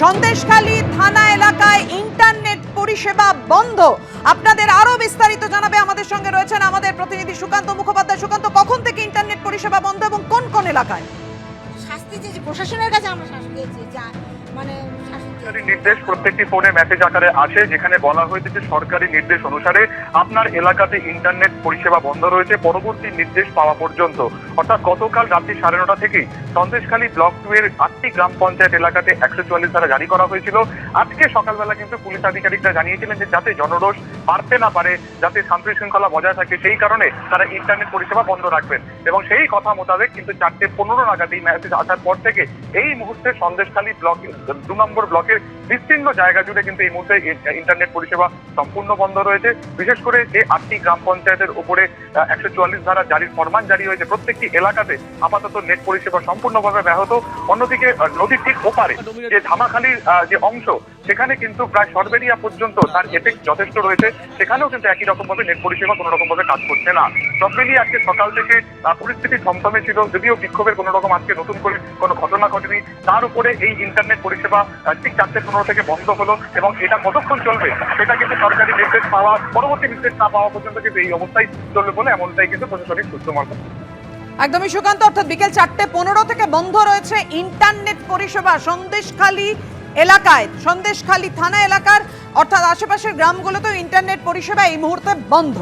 সন্দেশখালী থানা এলাকায় ইন্টারনেট পরিষেবা বন্ধ। আপনাদের আরও বিস্তারিত জানাবে আমাদের সঙ্গে রয়েছেন আমাদের প্রতিনিধি সুকান্ত মুখোপাধ্যায়। সুকান্ত, কখন থেকে ইন্টারনেট পরিষেবা বন্ধ এবং কোন কোন এলাকায়? শাস্তি যে প্রশাসনের কাছে আমরা শাস্তি দিয়েছি মানে নির্দেশ প্রত্যেকটি ফোনে মেসেজ আকারে আসে, যেখানে বলা হয়েছে যে সরকারি নির্দেশ অনুসারে আপনার এলাকাতে ইন্টারনেট পরিষেবা বন্ধ রয়েছে, পরবর্তী নির্দেশ পাওয়া পর্যন্ত। অর্থাৎ গতকাল রাত্রি সাড়ে নটা থেকেই সন্দেশখালী ব্লক টু এর আটটি গ্রাম পঞ্চায়েত এলাকাতে একশো চুয়াল্লিশ ধারা জারি করা হয়েছিল। আজকে সকালবেলা কিন্তু পুলিশ আধিকারিকরা জানিয়েছিলেন যে যাতে জনরোষ বাড়তে না পারে, যাতে শান্তি শৃঙ্খলা বজায় থাকে, সেই কারণে তারা ইন্টারনেট পরিষেবা বন্ধ রাখবেন। এবং সেই কথা মোতাবেক কিন্তু চারটে পনেরো নাগাদ এই মেসেজ আসার পর থেকে এই মুহূর্তে সন্দেশখালী ব্লক দু নম্বর ব্লকের বিস্তীর্ণ জায়গা জুড়ে কিন্তু এই মুহূর্তে ইন্টারনেট পরিষেবা সম্পূর্ণ বন্ধ রয়েছে। বিশেষ করে যে আটটি গ্রাম পঞ্চায়েতের উপরে একশো চুয়াল্লিশ ধারা জারির ফরমান জারি হয়েছে। প্রত্যেকটি এলাকাতে আপাতত নেট পরিষেবা সম্পূর্ণভাবে ব্যাহত। অন্যদিকে নদীর ঠিক ওপারে যে ধামাখালির যে অংশ সেখানে কিন্তু প্রায় সরবেরিয়া পর্যন্ত তার এফেক্ট যথেষ্ট রয়েছে। সেখানেও কিন্তু একই রকম ভাবে নেট পরিষেবা কোনো রকম ভাবে কাজ করছে না। সব মিলিয়ে আজকে সকাল থেকে পরিস্থিতি থমথমে ছিল, যদিও বিক্ষোভের কোনো রকম আজকে নতুন করে কোনো ঘটনা ঘটেনি। তার উপরে এই ইন্টারনেট পরিষেবা ঠিক চারটে পনেরো থেকে বন্ধ হলো এবং এটা কতক্ষণ চলবে, সেটা কিন্তু সরকারি নির্দেশ পাওয়া, পরবর্তী নির্দেশ না পাওয়া পর্যন্ত কিন্তু এই অবস্থায় চলবে বলে এমনটাই কিন্তু প্রশাসনিক সূত্র মারফত। একদমই সুকান্ত, অর্থাৎ বিকেল চারটে পনেরো থেকে বন্ধ রয়েছে ইন্টারনেট পরিষেবা। সন্দেশখালী এলাকায়, সন্দেশখালী থানা এলাকার, অর্থাৎ আশেপাশের গ্রামগুলোতেও ইন্টারনেট পরিষেবা এই মুহূর্তে বন্ধ।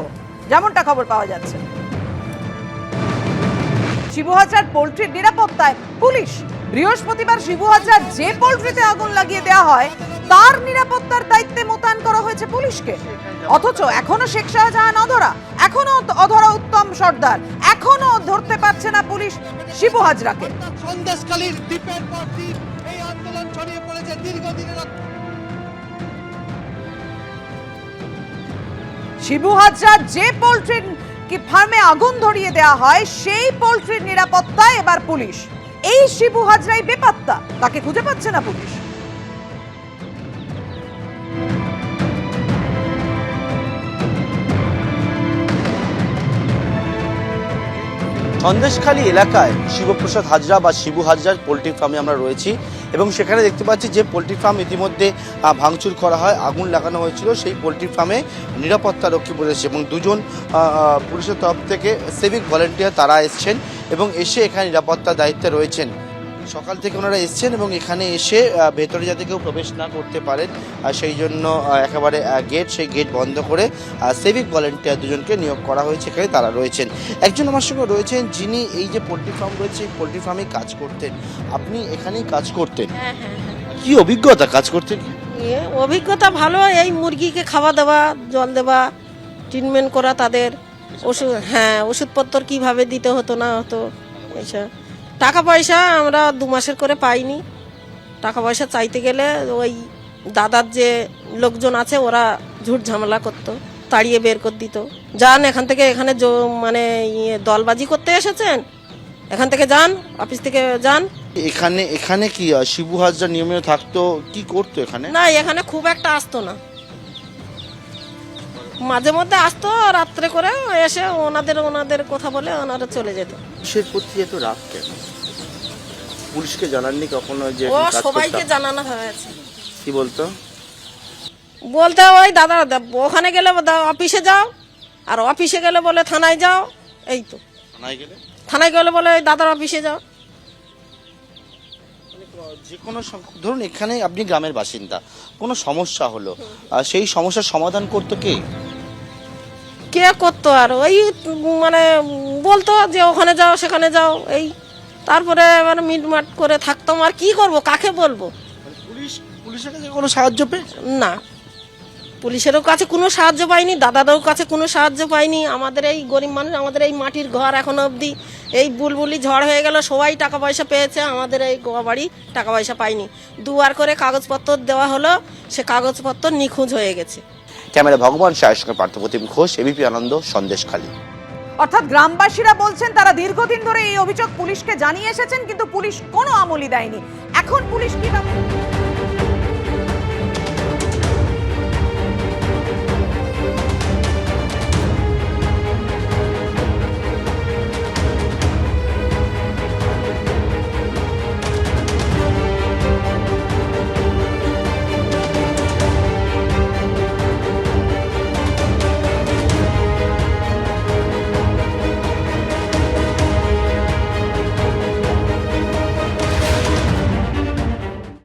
যেমনটা খবর পাওয়া যাচ্ছে। শিবুহাজার পোল্ট্রির নিরাপত্তায় পুলিশ বৃহস্পতিবার শিবুহাজার যে পোলট্রিতে আগুন লাগিয়ে দেওয়া হয়, তার নিরাপত্তার দায়িত্বে মোতায়েন করা হয়েছে পুলিশকে। অথচ এখনও শেখ শাহজাহান অধরা, এখনও অধরা উত্তম সর্দার, এখনও ধরতে পারছে না পুলিশ শিবু হাজরাকে। সন্দেশকালীর দ্বীপের পর আন্দোলন ছড়িয়ে পড়েছে দীর্ঘদিনের শিবু যে পোল্ট্রির কি ফার্মে আগুন ধরিয়ে দেয়া হয়, সেই পোলট্রির নিরাপত্তা এবার পুলিশ। এই শিবু হাজরাই বেপাত্তা, তাকে খুঁজে পাচ্ছে না পুলিশ। সন্দেশখালী এলাকায় শিবপ্রসাদ হাজরা বা শিবু হাজরার পোলট্রি ফার্মে আমরা রয়েছি এবং সেখানে দেখতে পাচ্ছি যে পোলট্রি ফার্ম ইতিমধ্যে ভাঙচুর করা হয়, আগুন লাগানো হয়েছিল, সেই পোলট্রি ফার্মে নিরাপত্তা রক্ষী বলেছে এবং দুজন পুলিশের তরফ থেকে সিভিক ভলেন্টিয়ার তারা এসছেন এবং এসে এখানে নিরাপত্তা দায়িত্বে রয়েছেন। সকাল থেকে ওনারা এসছেন এবং এখানে এসে ভেতরে যাতে কেউ প্রবেশ না করতে পারেন আর সেই জন্য একেবারে গেট সেই গেট বন্ধ করে সিভিক ভলেন্টিয়ার দুজনকে নিয়োগ করা হয়েছে এখানে তারা রয়েছেন। একজন আমার সঙ্গে রয়েছেন যিনি এই যে পোলট্রি ফার্ম রয়েছে এই পোলট্রি ফার্মে কাজ করতেন। আপনি এখানেই কাজ করতেন? হ্যাঁ হ্যাঁ হ্যাঁ। কি অভিজ্ঞতা কাজ করতেন? অভিজ্ঞতা ভালো এই মুরগিকে খাওয়া দেওয়া জল দেওয়া ট্রিটমেন্ট করা তাদের। ওষুধ হ্যাঁ ওষুধপত্র কীভাবে দিতে হতো না হতো এইসব। টাকা পয়সা আমরা দু মাসের করে পাইনি। টাকা পয়সা চাইতে গেলে ওই দাদার যে লোকজন আছে ওরা ঝুট ঝামেলা করতো তাড়িয়ে বের করে দিত। যান এখান থেকে এখানে মানে ইয়ে দলবাজি করতে এসেছেন? এখান থেকে যান অফিস থেকে যান। এখানে এখানে কি শিবু হাজরা নিয়মিত থাকতো কি করতো এখানে? না এখানে খুব একটা আসতো না। মাঝে মধ্যে আসতো রাত্রে করে এসে ওনাদের ওনাদের কথা বলে ওনারা চলে যেত। পুলিশের প্রতি এত রাগ কেন? পুলিশকে জানাননি কখনো যে ও সবাইকে জানানো হয়েছে। কি বলতো? বলতে ওই দাদা ওখানে গেলে অফিসে যাও আর অফিসে গেলে বলে থানায় যাও এই তো। থানায় গেলে? থানায় গেলে বলে ওই দাদার অফিসে যাও। যে কোনো ধরুন এখানে আপনি গ্রামের বাসিন্দা কোনো সমস্যা হলো আর সেই সমস্যার সমাধান করতো কে? কে করতো আর? ওই মানে বলতো যে ওখানে যাও সেখানে যাও এই। তারপরে এবার মিটমাট করে থাকতাম আর কি করব কাকে বলব? মানে পুলিশ পুলিশের কাছে কোনো সাহায্য পেয়ে না। পুলিশেরও কাছে কোনো সাহায্য পাইনি দাদাদেরও কাছে কোনো সাহায্য পাইনি। আমাদের এই গরিব মানুষ আমাদের এই মাটির ঘর এখনও অবধি এই বুলবুলি ঝড় হয়ে গেল সবাই টাকা পয়সা পেয়েছে আমাদের এই গোয়া বাড়ি টাকা পয়সা পাইনি। দুবার করে কাগজপত্র দেওয়া হলো সে কাগজপত্র নিখোঁজ হয়ে গেছে। ক্যামেরা ভগবান সঙ্গে পার্থপ্রতিম ঘোষ এবিপি আনন্দ সন্দেশখালী অর্থাৎ গ্রামবাসীরা বলছেন তারা দীর্ঘদিন ধরে এই অভিযোগ পুলিশকে জানিয়ে এসেছেন কিন্তু পুলিশ কোনো আমলই দেয়নি। এখন পুলিশ কি